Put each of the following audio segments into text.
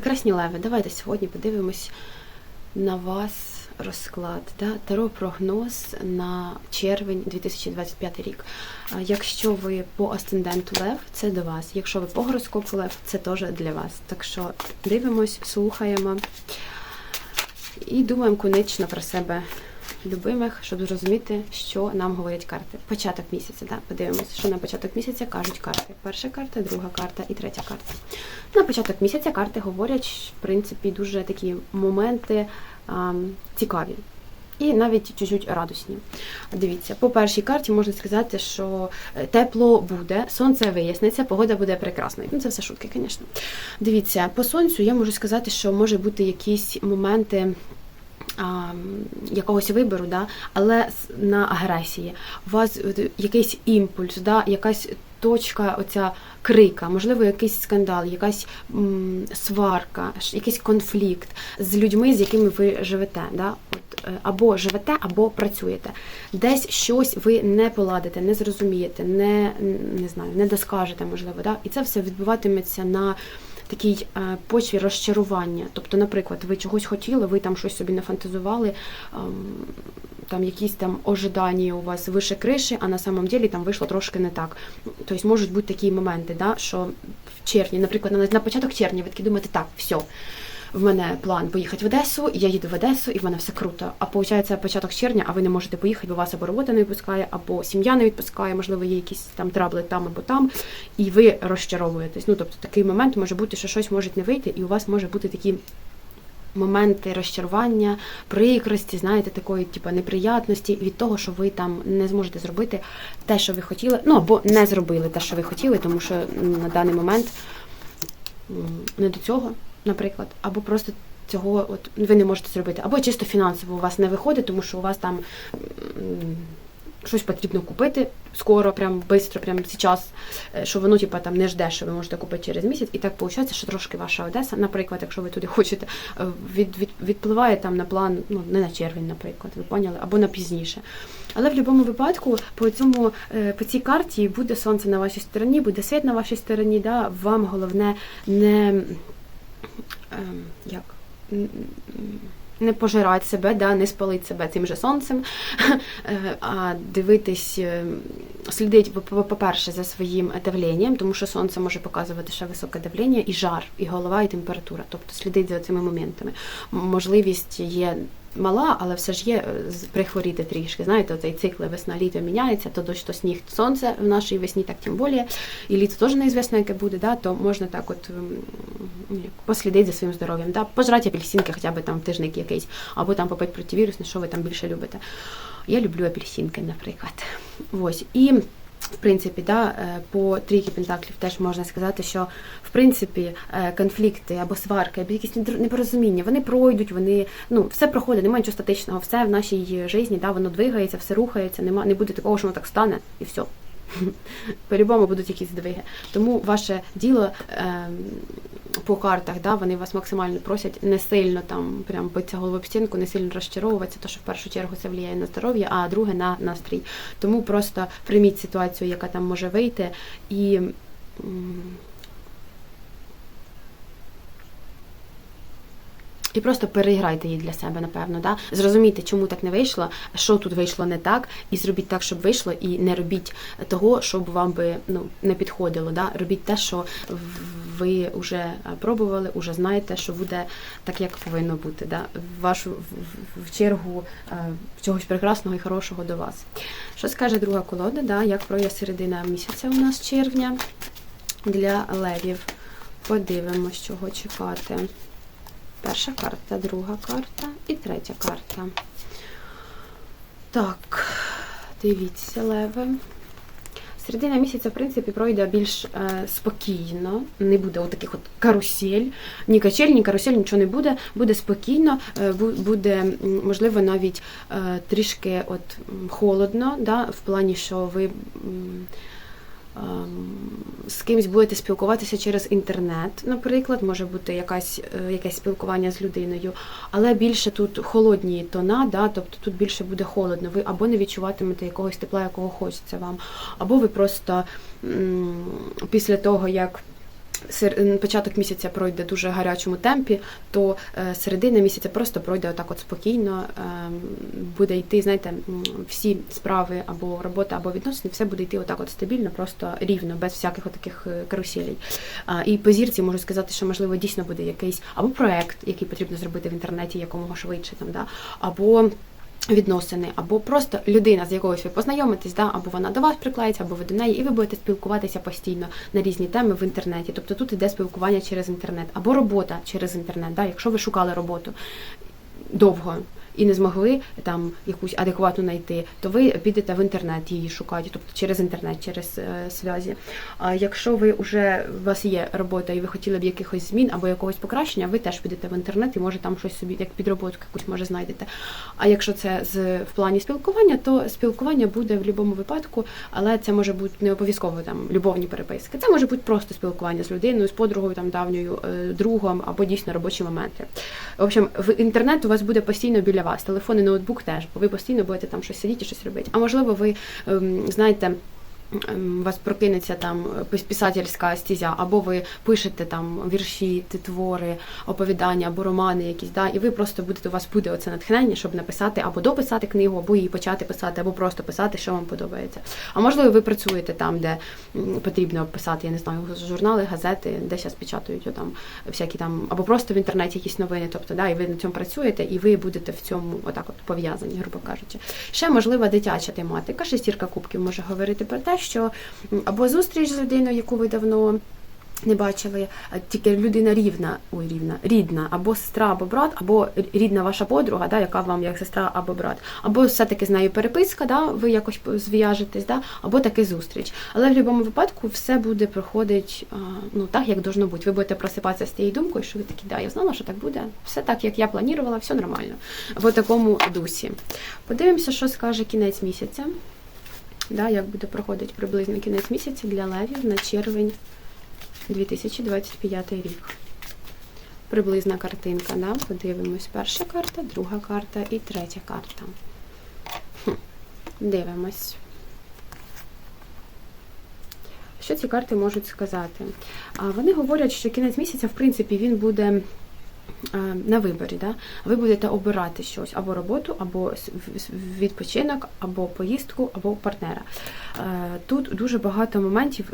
Красні леви, давайте сьогодні подивимось на вас розклад. Да? Таро прогноз на червень 2025 рік. Якщо ви по асценденту Лев, це до вас. Якщо ви по гороскопу Лев, це теж для вас. Так що дивимось, слухаємо і думаємо конечно про себе любимих, щоб зрозуміти, що нам говорять карти. Початок місяця, да? подивимося, що на початок місяця кажуть карти. Перша карта, друга карта і третя карта. На початок місяця карти говорять, в принципі, дуже такі моменти а, цікаві. І навіть чуть-чуть радісні. Дивіться, по першій карті можна сказати, що е, тепло буде, сонце виясниться, погода буде прекрасною. Ну, це все шутки, звісно. Дивіться, по сонцю я можу сказати, що може бути якісь моменти. Якогось вибору, да, але на агресії. У вас якийсь імпульс, да, якась точка, оця крика, можливо, якийсь скандал, якась м, сварка, якийсь конфлікт з людьми, з якими ви живете. Да? От, е, або живете, або працюєте. Десь щось ви не поладите, не зрозумієте, не, не знаю, не доскажете, можливо. Да? І це все відбуватиметься на такій е, почві розчарування. Тобто, наприклад, ви чогось хотіли, ви там щось собі нафантазували, ем, там якісь там ожидання у вас вище криші, а на самом ділі там вийшло трошки не так. Тобто можуть бути такі моменти, да, що в червні, наприклад, на, на початок червня ви такі думаєте, так, все. В мене план поїхати в Одесу, я їду в Одесу, і в мене все круто. А виходить, початок червня, а ви не можете поїхати, бо вас або робота не відпускає, або сім'я не відпускає, можливо, є якісь там трабли там або там, і ви розчаровуєтесь. Ну тобто такий момент може бути, що щось може не вийти, і у вас може бути такі моменти розчарування, прикрості, знаєте, такої, типу, неприятності від того, що ви там не зможете зробити те, що ви хотіли, ну або не зробили те, що ви хотіли, тому що на даний момент не до цього, наприклад, або просто цього от ви не можете зробити, або чисто фінансово у вас не виходить, тому що у вас там щось потрібно купити скоро, прям швидко, прям зараз, е, що воно типа там не жде, що ви можете купити через місяць, і так виходить, що трошки ваша Одеса, наприклад, якщо ви туди хочете, е, від, від, відпливає там на план, ну не на червень, наприклад, ви поняли, або на пізніше. Але в будь-якому випадку по цьому е, по цій карті буде сонце на вашій стороні, буде світ на вашій стороні. Да? Вам головне не як. н- н- Не пожирати себе, да, не спалити себе цим же сонцем, е, а дивитись, е, слідить, по- по- по-перше, за своїм давленням, тому що сонце може показувати ще високе давлення, і жар, і голова, і температура. Тобто слідить за цими моментами. Можливість є мала, але все ж є е, прихворіти трішки. Знаєте, цей цикл весна-літо міняється, то дощ, то сніг, то сонце в нашій весні, так тим більше. І літо теж неізвісно, яке буде, да, то можна так от послідити за своїм здоров'ям. Да, пожрати апельсинки хоча б там тижник якийсь, або там попити противірусне, що ви там більше любите. Я люблю апельсинки, наприклад. Ось. І в принципі, да, е, по трійки пентаклів теж можна сказати, що в принципі е, конфлікти або сварки, або якісь непорозуміння, вони пройдуть, вони ну все проходить, немає нічого статичного, все в нашій житті, да, воно двигається, все рухається, нема, не буде такого, що воно так стане і все. По-любому будуть якісь здвиги. Тому ваше діло е, по картах, да, вони вас максимально просять не сильно там прям битися головою в стінку, не сильно розчаровуватися, тому що в першу чергу це впливає на здоров'я, а друге на настрій. Тому просто прийміть ситуацію, яка там може вийти, і І просто переіграйте її для себе, напевно. Да? Зрозумійте, чому так не вийшло, що тут вийшло не так, і зробіть так, щоб вийшло, і не робіть того, щоб вам би ну, не підходило. Да? Робіть те, що ви вже пробували, вже знаєте, що буде так, як повинно бути. Да? Вашу в, чергу е, чогось прекрасного і хорошого до вас. Що скаже друга колода? Да? Як пройде середина місяця у нас червня для левів? Подивимось, чого чекати. Перша карта, друга карта і третя карта. Так, дивіться, леви. Середина місяця, в принципі, пройде більш е, спокійно. Не буде отаких от карусель. Ні качель, ні карусель, нічого не буде. Буде спокійно, е, буде, можливо, навіть е, трішки от холодно, да, в плані, що ви. ем, з кимсь будете спілкуватися через інтернет, наприклад, може бути якась, е, якесь спілкування з людиною, але більше тут холодні тона, да, тобто тут більше буде холодно. Ви або не відчуватимете якогось тепла, якого хочеться вам, або ви просто після того, як початок місяця пройде дуже гарячому темпі, то е, середина місяця просто пройде отак от спокійно. ем, Буде йти, знаєте, всі справи або робота, або відносини, все буде йти отак от стабільно, просто рівно, без всяких таких каруселей. І по зірці можу сказати, що можливо дійсно буде якийсь або проект, який потрібно зробити в інтернеті якомога швидше, там, да, або відносини, або просто людина, з якогось ви познайомитесь, да, або вона до вас приклеїться, або ви до неї, і ви будете спілкуватися постійно на різні теми в інтернеті. Тобто тут іде спілкування через інтернет, або робота через інтернет. Да, якщо ви шукали роботу довго. І не змогли там якусь адекватну знайти, то ви підете в інтернет її шукати, тобто через інтернет, через е, зв'язі. А якщо ви вже у вас є робота і ви хотіли б якихось змін або якогось покращення, ви теж підете в інтернет і може там щось собі як підроботку якусь може знайдете. А якщо це з в плані спілкування, то спілкування буде в будь-якому випадку, але це може бути не обов'язково там любовні переписки. Це може бути просто спілкування з людиною, з подругою, там давньою е, другом або дійсно робочі моменти. В общем, в інтернет у вас буде постійно біля вас. Телефон і ноутбук теж, бо ви постійно будете там щось сидіти, щось робити. А можливо, ви ем, знаєте. Вас прокинеться там писательська стезя, або ви пишете там вірші, твори, оповідання або романи якісь, да, і ви просто будете, у вас буде оце натхнення, щоб написати або дописати книгу, або її почати писати, або просто писати, що вам подобається. А можливо, ви працюєте там, де потрібно писати, я не знаю, журнали, газети, де зараз печатають там всякі там, або просто в інтернеті якісь новини, тобто, да, і ви на цьому працюєте, і ви будете в цьому отак от пов'язані, грубо кажучи. Ще можлива дитяча тематика. Шестірка кубків може говорити про те, що або зустріч з людиною, яку ви давно. Не бачили, тільки людина рівна, ой, рівна, рідна, або сестра, або брат, або рідна ваша подруга, да, яка вам як сестра або брат, або все-таки з нею переписка, да, ви якось зв'яжетесь, да, або таки зустріч. Але в будь-якому випадку все буде проходить ну, так, як должно бути. Ви будете просипатися з тією думкою, що ви такі, да, я знала, що так буде. Все так, як я планувала, все нормально. В такому дусі. Подивимося, що скаже кінець місяця. Да, як буде проходити приблизно кінець місяця для левів на червень 2025 рік. Приблизна картинка, да? подивимось. Перша карта, друга карта і третя карта. Дивимось. Що ці карти можуть сказати? А Вони говорять, що кінець місяця, в принципі, він буде на виборі. Да? Ви будете обирати щось або роботу, або відпочинок, або поїздку, або партнера. Е, Тут дуже багато моментів,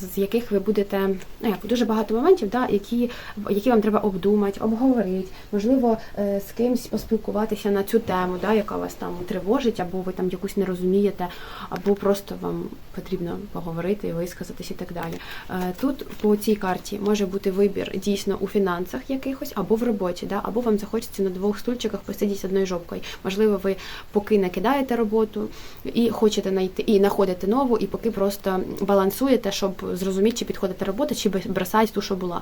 з яких ви будете, ну як дуже багато моментів, да, які, які вам треба обдумати, обговорити, можливо, е, з кимсь поспілкуватися на цю тему, да, яка вас там тривожить, або ви там якусь не розумієте, або просто вам потрібно поговорити висказатись і так далі. Е, Тут по цій карті може бути вибір дійсно у фінансах якихось, або в роботі, да, або вам захочеться на двох стульчиках посидіти одною жопкою. Можливо, ви поки не кидаєте роботу і хочете знайти і знаходите нову, і поки просто балансуєте, щоб зрозуміти, чи підходите робота, чи бросаєте ту, що була.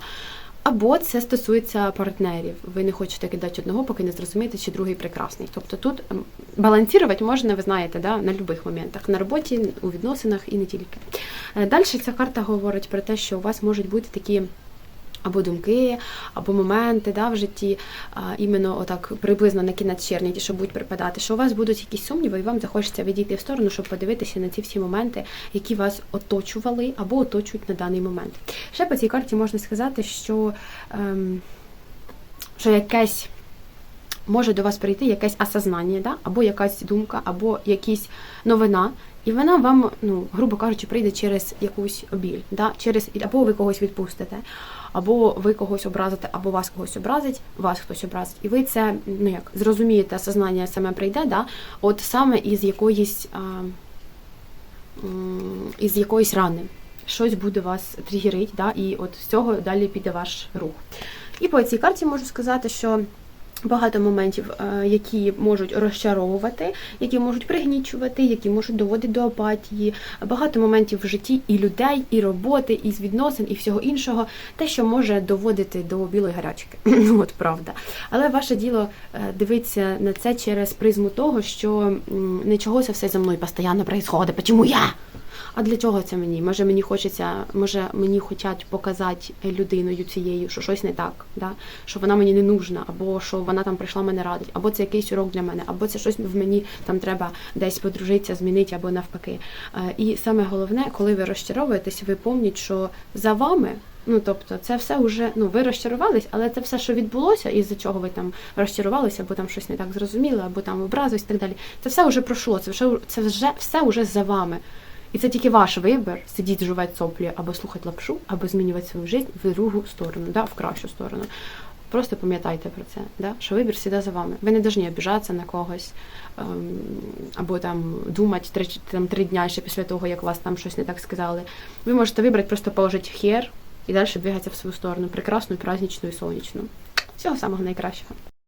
Або це стосується партнерів. Ви не хочете кидати одного, поки не зрозумієте, чи другий прекрасний. Тобто тут ем, балансувати можна, ви знаєте, да, на будь-яких моментах, на роботі, у відносинах і не тільки. Далі ця карта говорить про те, що у вас можуть бути такі. Або думки, або моменти да, в житті, а, іменно отак приблизно на кінець червня, ті, що будуть припадати, що у вас будуть якісь сумніви, і вам захочеться відійти в сторону, щоб подивитися на ці всі моменти, які вас оточували або оточують на даний момент. Ще по цій карті можна сказати, що, ем, що якесь може до вас прийти якесь осознання, да? або якась думка, або якась новина. І вона вам, ну, грубо кажучи, прийде через якусь біль, да? через, або ви когось відпустите, або ви когось образите, або вас когось образить, вас хтось образить. І ви це ну як зрозумієте, осознання саме прийде, да? от саме із якоїсь а, із якоїсь рани. Щось буде вас тригерить, да? і от з цього далі піде ваш рух. І по цій карті можу сказати, що багато моментів, е, які можуть розчаровувати, які можуть пригнічувати, які можуть доводити до апатії. Багато моментів в житті і людей, і роботи, і з відносин, і всього іншого, те, що може доводити до білої гарячки. От правда. Але ваше діло е, дивитися на це через призму того, що м, нічого це все за мною постійно відбувається. Чому я? А для чого це мені? Може мені хочеться, може мені хочуть показати людиною цією, що щось не так, да? що вона мені не нужна, або що вона там прийшла мене радить, або це якийсь урок для мене, або це щось в мені там треба десь подружитися, змінити, або навпаки. Е, І саме головне, коли ви розчаровуєтесь, ви помніть, що за вами. Ну, тобто, це все вже, ну, ви розчарувались, але це все, що відбулося, із-за чого ви там розчарувалися, або там щось не так зрозуміли, або там образились і так далі. Це все вже пройшло, це вже це вже все вже за вами. І це тільки ваш вибір сидіти, жувати соплі, або слухати лапшу, або змінювати свою життя в другу сторону, да, в кращу сторону. Просто пам'ятайте про це, да? що вибір завжди за вами. Ви не повинні обіжатися на когось, ем, або там думати три, там, три дня ще після того, як вас там щось не так сказали. Ви можете вибрати, просто положити хер і далі двигатися в свою сторону, прекрасну, праздничну і сонячну. Всього самого найкращого.